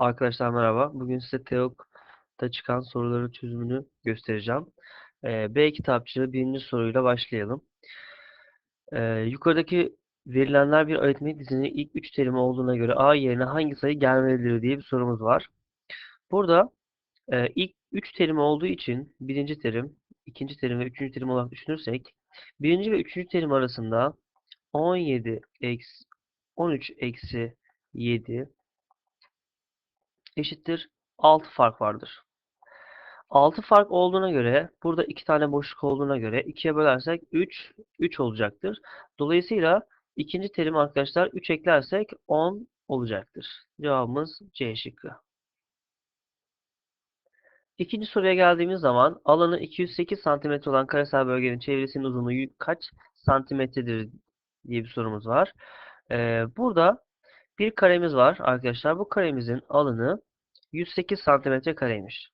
Arkadaşlar merhaba. Bugün size TEOG'da çıkan soruların çözümünü göstereceğim. Ee, B kitapçığı birinci soruyla başlayalım. Ee, yukarıdaki verilenler bir aritmetik dizinin ilk üç terimi olduğuna göre A yerine hangi sayı gelmelidir diye bir sorumuz var. Burada e, ilk üç terim olduğu için birinci terim, ikinci terim ve üçüncü terim olarak düşünürsek birinci ve üçüncü terim arasında 17 eksi 13 eksi 7 eşittir 6 fark vardır. 6 fark olduğuna göre burada 2 tane boşluk olduğuna göre 2'ye bölersek 3 3 olacaktır. Dolayısıyla ikinci terim arkadaşlar 3 eklersek 10 olacaktır. Cevabımız C şıkkı. İkinci soruya geldiğimiz zaman alanı 208 cm olan karesel bölgenin çevresinin uzunluğu kaç santimetredir diye bir sorumuz var. Ee, burada bir karemiz var arkadaşlar. Bu karemizin alanı 108 santimetre kareymiş.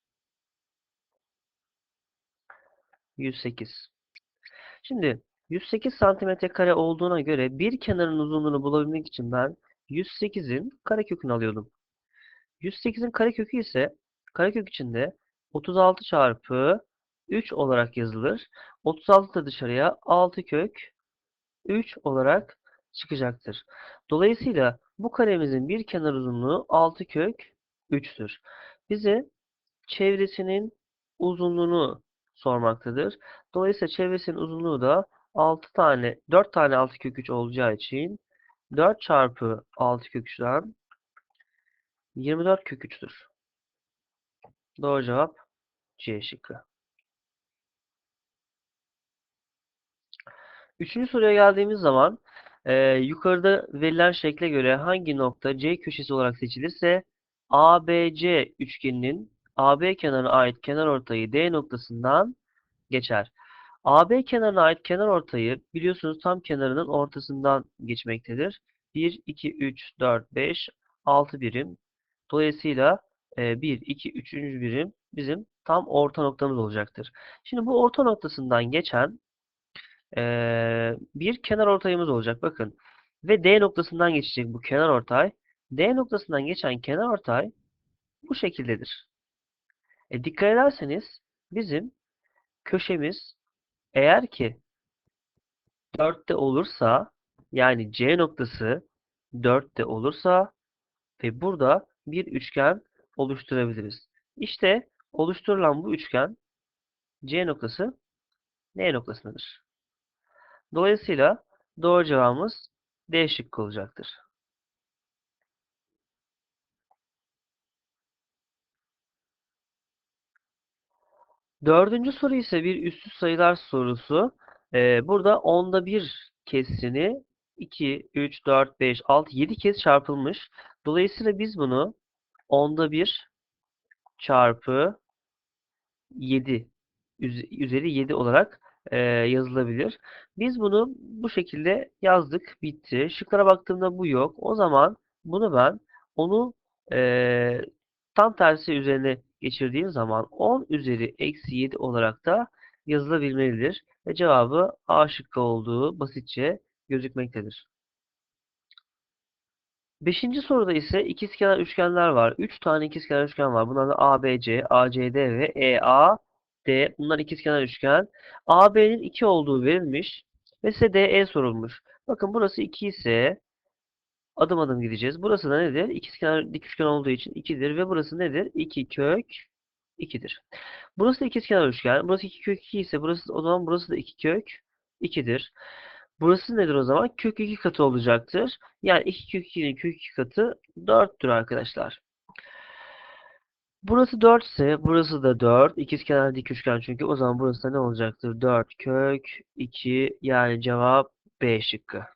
108. Şimdi 108 santimetre kare olduğuna göre bir kenarın uzunluğunu bulabilmek için ben 108'in karekökünü alıyordum. 108'in karekökü ise karekök içinde 36 çarpı 3 olarak yazılır. 36 da dışarıya 6 kök 3 olarak çıkacaktır. Dolayısıyla bu karemizin bir kenar uzunluğu 6 kök 3'tür. Bize çevresinin uzunluğunu sormaktadır. Dolayısıyla çevresinin uzunluğu da 6 tane 4 tane 6 kök 3 olacağı için 4 çarpı 6 kök 3'ten 24 kök 3'tür. Doğru cevap C şıkkı. Üçüncü soruya geldiğimiz zaman e, yukarıda verilen şekle göre hangi nokta C köşesi olarak seçilirse ABC üçgeninin AB kenarına ait kenar ortayı D noktasından geçer. AB kenarına ait kenar ortayı biliyorsunuz tam kenarının ortasından geçmektedir. 1, 2, 3, 4, 5, 6 birim. Dolayısıyla 1, 2, 3. birim bizim tam orta noktamız olacaktır. Şimdi bu orta noktasından geçen bir kenar ortayımız olacak. Bakın. Ve D noktasından geçecek bu kenar ortay. D noktasından geçen kenar ortay bu şekildedir. E, dikkat ederseniz bizim köşemiz eğer ki 4'te olursa yani C noktası 4'te olursa ve burada bir üçgen oluşturabiliriz. İşte oluşturulan bu üçgen C noktası N noktasındadır. Dolayısıyla doğru cevabımız D şıkkı olacaktır. Dördüncü soru ise bir üstü sayılar sorusu. Ee, burada onda bir kesrini 2, 3, 4, 5, 6, 7 kez çarpılmış. Dolayısıyla biz bunu onda bir çarpı 7 üzeri 7 olarak e, yazılabilir. Biz bunu bu şekilde yazdık. Bitti. Şıklara baktığımda bu yok. O zaman bunu ben onu e, tam tersi üzerine geçirdiğim zaman 10 üzeri eksi 7 olarak da yazılabilmelidir. Ve cevabı A şıkkı olduğu basitçe gözükmektedir. Beşinci soruda ise ikizkenar üçgenler var. 3 tane ikizkenar üçgen var. Bunlar da ABC, ACD ve EA D. Bunlar ikizkenar üçgen. AB'nin 2 olduğu verilmiş ve size DE sorulmuş. Bakın burası 2 ise adım adım gideceğiz. Burası da nedir? İkizkenar dik üçgen olduğu için 2'dir ve burası nedir? 2 kök 2'dir. Burası da ikizkenar üçgen. Burası 2 kök 2 ise burası o zaman burası da 2 kök 2'dir. Burası nedir o zaman? Kök 2 katı olacaktır. Yani 2 kök 2'nin kök 2 katı 4'tür arkadaşlar. Burası 4 ise burası da 4. İkizkenar dik üçgen çünkü o zaman burası da ne olacaktır? 4 kök 2 yani cevap B şıkkı.